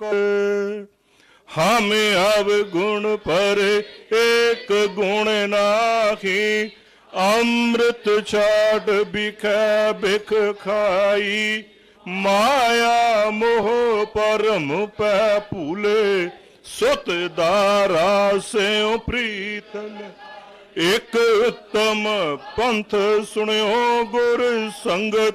ਕਰ ਹਮ ਅਵਗੁਣ ਪਰ ਏਕ ਗੁਣ ਨਾਹੀ, ਅੰਮ੍ਰਿਤ ਛਾੜ ਬਿਖੈ ਬਿਖ ਖਾਈ। ਮਾਇਆ ਮੋਹ ਪਰਮ ਪੈ ਭੂਲੇ, ਸੁਤ ਦਾਰਾ ਸਿਉ ਪ੍ਰੀਤਮ। ਇਕ ਉਤਮ ਪੰਥ ਸੁਣਿਓ ਗੁਰ ਸੰਗਤ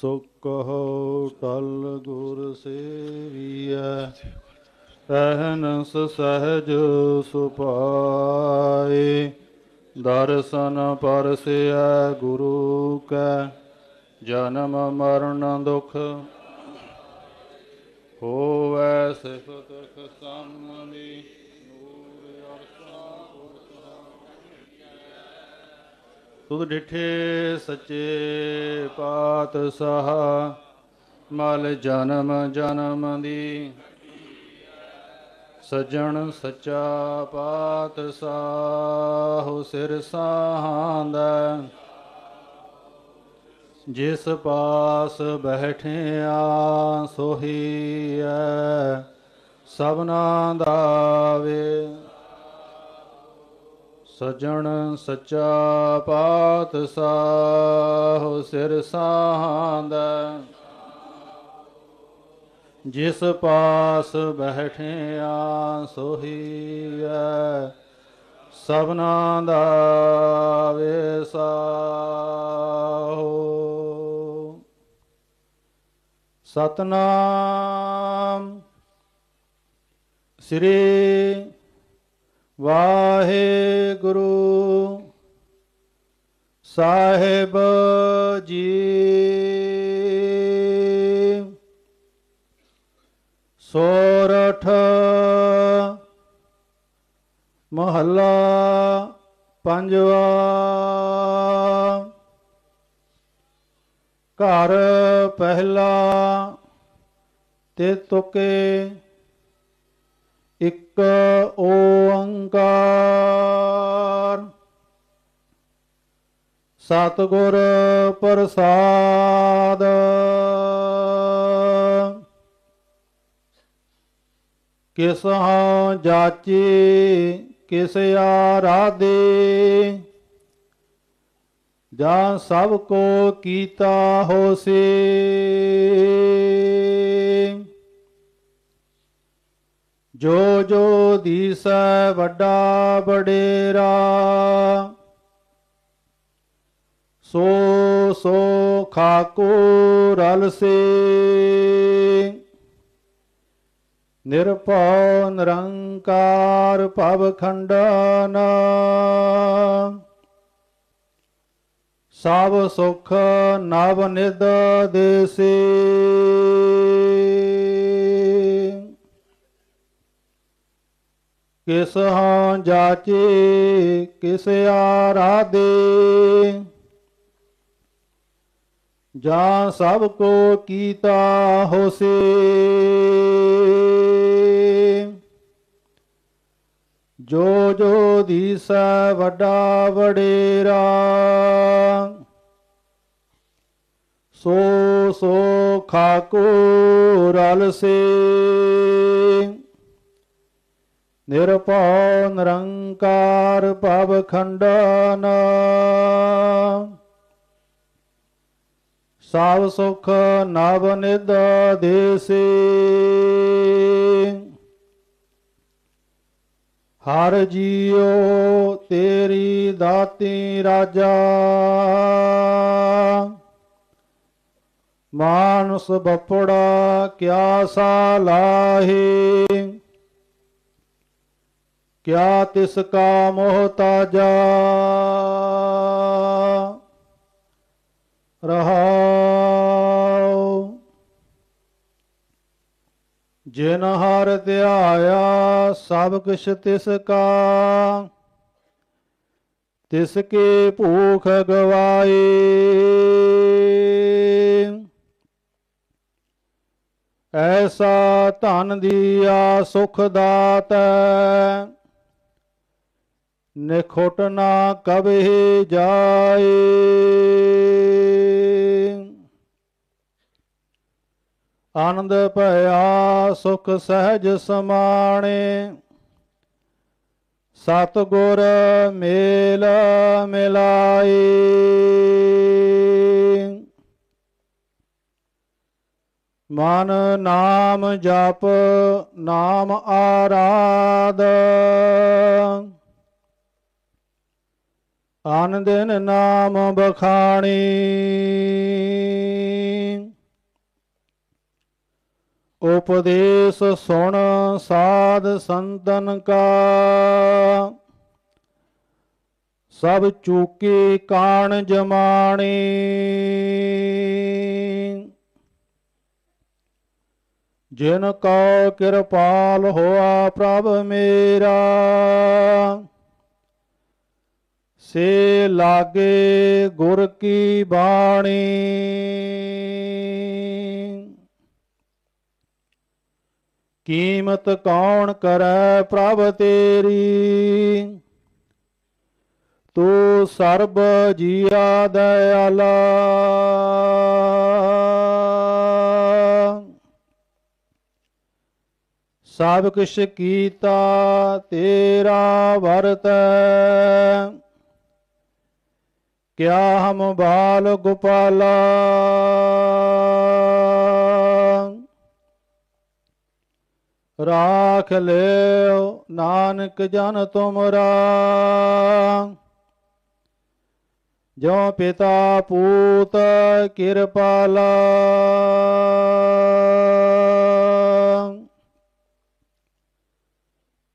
ਸੋ ਕਹੋ ਟਲ ਗੁਰ ਸੇਵੀਐ, ਰਹਿਨਸ ਸਹਿਜ ਸੁਪਾਏ, ਦਰਸ਼ਨ ਪਰਸਿਐ ਗੁਰੂ ਕੈ, ਜਨਮ ਮਰਨ ਦੁਖ ਹੋਵੈ ਸਿਫਤ ਸੰਮੀ ਤੁਧ ਡਿਠੇ ਸੱਚੇ ਪਾਤਸ਼ਾਹ, ਮਲ ਜਨਮ ਜਨਮ ਦੀ। ਸਜਣ ਸੱਚਾ ਪਾਤਸ਼ਾਹ, ਸਿਰ ਸਾਹਾਂਦਾ। ਜਿਸ ਪਾਸ ਬੈਠਿਆ ਸੋਹੀਐ ਸਭਨਾ ਦਾ ਵੇ। ਸਜਣ ਸੱਚਾ ਪਾਤਸ਼ਾਹ ਸਿਰ ਸਾਹਾਂਦਾ। ਜਿਸ ਪਾਸ ਬੈਠਿਆ ਸੋਹੀਐ ਸਭਨਾ ਦਾ ਵੇਸਾਹੋ। ਸਤਨਾਮ ਸ੍ਰੀ ਵਾਹਿਗੁਰੂ ਸਾਹਿਬ ਜੀ ਸੋਰਠ ਮਹੱਲਾ ਪੰਜਵਾ ਘਰ ਪਹਿਲਾ ਤੇ ਤੁਕੇ ਇੱਕ ਓੰਕਾਰ। ਸਤਿਗੁਰ ਪ੍ਰਸਾਦ। ਕਿਸ ਹਾਂ ਜਾਚੀ ਕਿਸ ਆਰਾਧੇ। ਜਾਂ ਸਭ ਕੋ ਕੀਤਾ ਹੋਸੀ। ਜੋ ਜੋ ਦੀਸੈ ਵੱਡਾ ਬਡੇਰਾ ਸੋ ਸੋ ਖਾਕੋ ਰਲ ਸੇ ਨਿਰਭਉ ਨਿਰੰਕਾਰ ਭਵ ਖੰਡਨ। ਸਭ ਸੁਖ ਨਵ ਨਿਦ ਦੇਸੀ। ਕਿਸ ਹਾਂ ਜਾਚੇ, ਕਿਸ ਆਰਾਧੇ? ਜਾਂ ਸਭ ਕੋ ਕੀਤਾ ਹੋਸੇ? ਜੋ ਜੋ ਦੀਸੈ ਵੱਡਾ ਵਡੇਰਾ, ਸੋ ਸੋ ਖਾਕੋ ਰਲ ਸੇ। ਨਿਰਭਉ ਨਿਰੰਕਾਰ ਭਵ ਖੰਡਨ। ਸਭ ਸੁਖ ਨਵ ਨਿਦ ਦੇਸੀ। ਹਰ ਜੀਉ ਤੇਰੀ ਦਾਤੀ ਰਾਜਾ। ਮਾਨਸ ਬਪੜਾ ਕਿਆ ਸਾਲਾਹੀ ਕਿਆ ਤਿਸ ਕਾ ਮੋਹਤਾਜਾ ਰਹਾਉ। ਜਿਨ ਹਰ ਧਿਆਇਆ, ਸਭ ਕਿਛ ਤਿਸ ਕਾ। ਤਿਸ ਕੇ ਭੂਖ ਗਵਾਏ। ਐਸਾ ਧਨ ਦੀਆ ਸੁਖ ਦਾਤੈ। ਨਿਖੁਟ ਨਾ ਕਬਹਿ ਜਾਏ। ਆਨੰਦ ਭਇਆ ਸੁਖ ਸਹਿਜ ਸਮਾਣੇ। ਸਤ ਗੁਰ ਮੇਲ ਮਿਲਾਏ। ਮਨ ਨਾਮ ਜਪ, ਨਾਮ ਆਰਾਧ। ਆਨ ਦਿਨ ਨਾਮ ਬਖਾਣੀ। ਉਪਦੇਸ਼ ਸੁਣ ਸਾਧ ਸੰਤਨ ਕਾ। ਸਭ ਚੂਕੀ ਕਾਣ ਜਮਾਣੀ। ਜਿਨ ਕੋ ਕਿਰਪਾਲ ਹੋਆ ਪ੍ਰਭ ਮੇਰਾ। ਸੇ ਲਾਗੇ ਗੁਰ ਕੀ ਬਾਣੀ। ਕੀਮਤ ਕੌਣ ਕਰੈ ਪ੍ਰਭ ਤੇਰੀ? ਤੂੰ ਸਰਬ ਜੀਆ ਦਇਆਲਾ। ਸਭ ਕਿਛ ਕੀਤਾ ਤੇਰਾ ਵਰਤੈ। ਕਿਆ ਹਮ ਬਾਲ ਗੋਪਾਲਾ? ਰਾਖ ਲਿਓ ਨਾਨਕ ਜਨ ਤੁਮਰਾ। ਜੋ ਪਿਤਾ ਪੂਤ ਕਿਰਪਾਲਾ।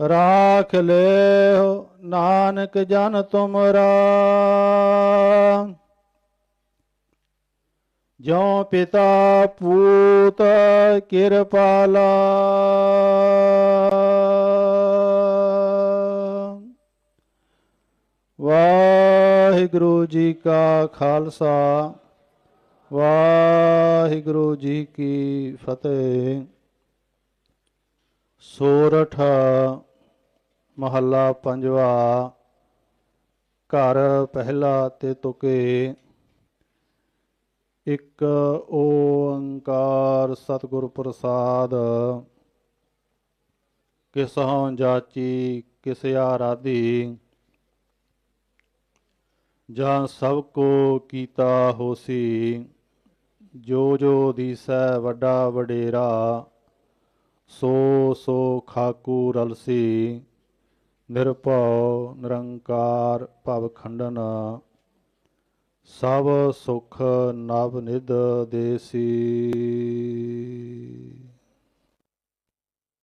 ਰਾਖ ਲਿਓ ਨਾਨਕ ਜਨ ਤੁਮਰਾ। ਜੋ ਪਿਤਾ ਪੂਤ ਕਿਰਪਾਲਾ ਵਾਹਿਗੁਰੂ ਜੀ ਕਾ ਖਾਲਸਾ, ਵਾਹਿਗੁਰੂ ਜੀ ਕੀ ਫਤਿਹ। ਸੋਰਠਾ ਮਹੱਲਾ ਪੰਜਵਾ, ਘਰ ਪਹਿਲਾ ਤੇ ਤੁਕੇ। ਇੱਕ ਓੰਕਾਰ ਸਤਿਗੁਰ ਪ੍ਰਸਾਦ, ਕਿਸਹੋਂ ਜਾਚੀ ਕਿਸ ਆਰਾਧੀ। ਜਾਂ ਸਭ ਕੋ ਕੀਤਾ ਹੋਸੀ, ਜੋ ਜੋ ਦੀਸੈ ਵੱਡਾ ਵਡੇਰਾ, ਸੋ ਸੋ ਖਾਕੂ ਰਲਸੀ। ਨਿਰਭਉ ਨਿਰੰਕਾਰ ਭਵ ਖੰਡਨ ਸਭ ਸੁਖ ਨਵ ਨਿਧ ਦੇਸੀ।